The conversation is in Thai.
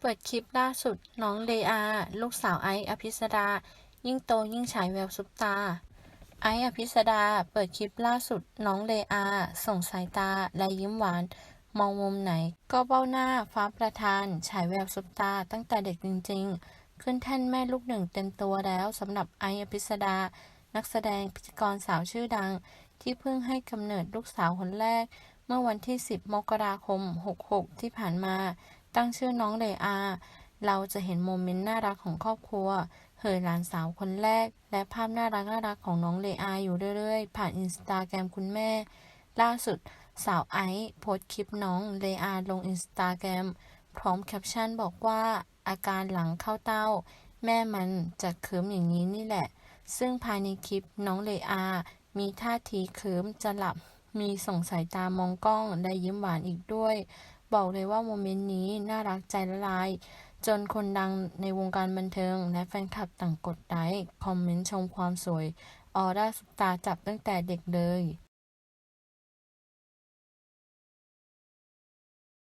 เปิดคลิปล่าสุด น้องเลอา ลูกสาวไอซ์อภิสดา ยิ่งโตยิ่งฉายแววซุปตา ไอซ์อภิสดา เปิดคลิปล่าสุด น้องเลอา ส่งสายตา และยิ้มหวาน มองมุมไหน ก็เบ้าหน้าฟ้าประธาน ฉายแววซุปตา ตั้งแต่เด็กจริง ๆ ขึ้นแท่นแม่ลูกหนึ่งเต็มตัวแล้วสำหรับไอซ์อภิสดา นักแสดงพิธีกรสาวชื่อดัง ที่เพิ่งให้กำเนิดลูกสาวคนแรก เมื่อวันที่ 10 มกราคม 66 ที่ผ่านมา ตั้งชื่อน้องเลอา เราจะเห็นโมเมนต์น่ารักของครอบครัวเหยหลานสาวคนแรก และภาพน่ารักน่ารักของน้องเลอาอยู่เรื่อยๆ ผ่านอินสตาแกรมคุณแม่ ล่าสุดสาวไอซ์โพสต์คลิปน้องเลอาลงอินสตาแกรมพร้อมแคปชั่นบอกว่าอาการหลังเข้าเต้า แม่มันจะเคิมอย่างนี้นี่แหละ ซึ่งภายในคลิปน้องเลอา มีท่าทีเคิมจะหลับ มีส่งสายตามองกล้องและยิ้มหวานอีกด้วย บอกเลยว่าโมเมนต์นี้น่ารักใจละลาย จนคนดังในวงการบันเทิง และแฟนคลับต่างกดไลค์คอมเมนต์ชมความสวยออร่าสุดตาจับตั้งแต่เด็กเลย